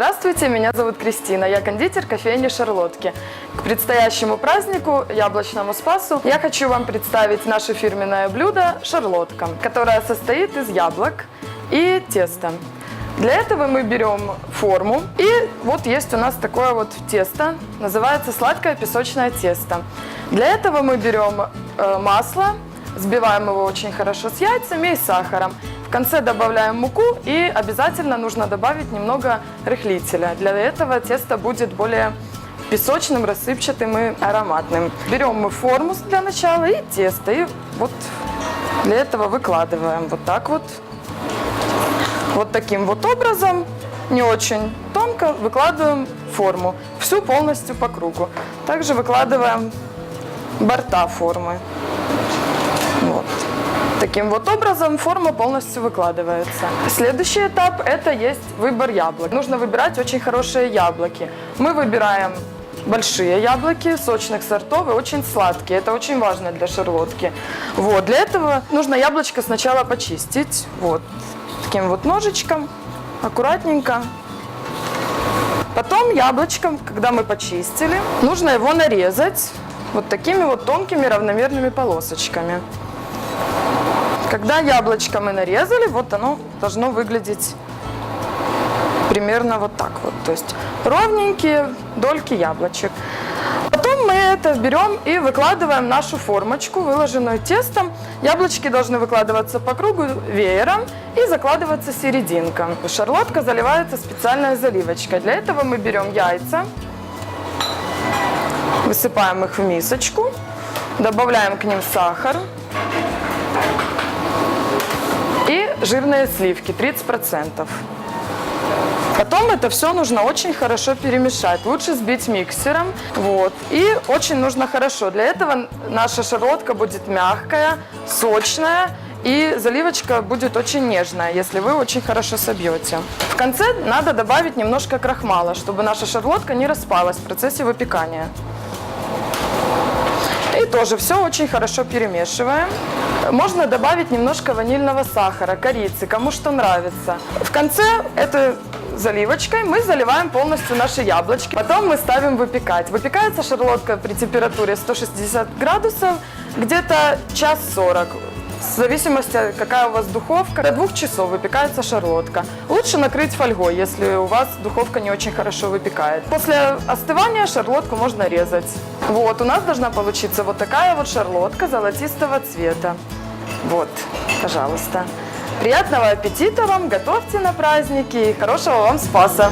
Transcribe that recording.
Здравствуйте, меня зовут Кристина, я кондитер кофейни Шарлотки. К предстоящему празднику, яблочному спасу, я хочу вам представить наше фирменное блюдо шарлотка, которое состоит из яблок и теста. Для этого мы берем форму, и вот есть у нас такое вот тесто, называется сладкое песочное тесто. Для этого мы берем э, масло, Взбиваем его очень хорошо с яйцами и сахаром. В конце добавляем муку и обязательно нужно добавить немного рыхлителя. Для этого тесто будет более песочным, рассыпчатым и ароматным. Берем мы форму для начала и тесто. И вот для этого выкладываем вот так вот. Вот таким вот образом, не очень тонко, выкладываем форму. Всю полностью по кругу. Также выкладываем борта формы. Вот. Таким вот образом форма полностью выкладывается. Следующий этап – это есть выбор яблок. Нужно выбирать очень хорошие яблоки. Мы выбираем большие яблоки, сочных сортов и очень сладкие. Это очень важно для шарлотки. Вот. Для этого нужно яблочко сначала почистить. Вот. Таким вот ножичком, аккуратненько. Потом яблочком, когда мы почистили, нужно его нарезать вот такими вот тонкими равномерными полосочками. Когда яблочко мы нарезали, вот оно должно выглядеть примерно вот так вот. То есть ровненькие дольки яблочек. Потом мы это берем и выкладываем нашу формочку, выложенную тестом. Яблочки должны выкладываться по кругу веером и закладываться серединка. Шарлотка заливается специальной заливочкой. Для этого мы берем яйца, высыпаем их в мисочку, добавляем к ним сахар, и жирные сливки 30%. Потом это все нужно очень хорошо перемешать. Лучше сбить миксером. Вот. И очень нужно хорошо. Для этого наша шарлотка будет мягкая, сочная. И заливочка будет очень нежная, если вы очень хорошо собьете. В конце надо добавить немножко крахмала, чтобы наша шарлотка не распалась в процессе выпекания. И тоже все очень хорошо перемешиваем. Можно добавить немножко ванильного сахара, корицы, кому что нравится. В конце этой заливочкой мы заливаем полностью наши яблочки. Потом мы ставим выпекать. Выпекается шарлотка при температуре 160 градусов где-то час 40. В зависимости, какая у вас духовка, до двух часов выпекается шарлотка. Лучше накрыть фольгой, если у вас духовка не очень хорошо выпекает. После остывания шарлотку можно резать. Вот, у нас должна получиться вот такая вот шарлотка золотистого цвета. Вот, пожалуйста. Приятного аппетита вам, готовьте на праздники и хорошего вам спаса!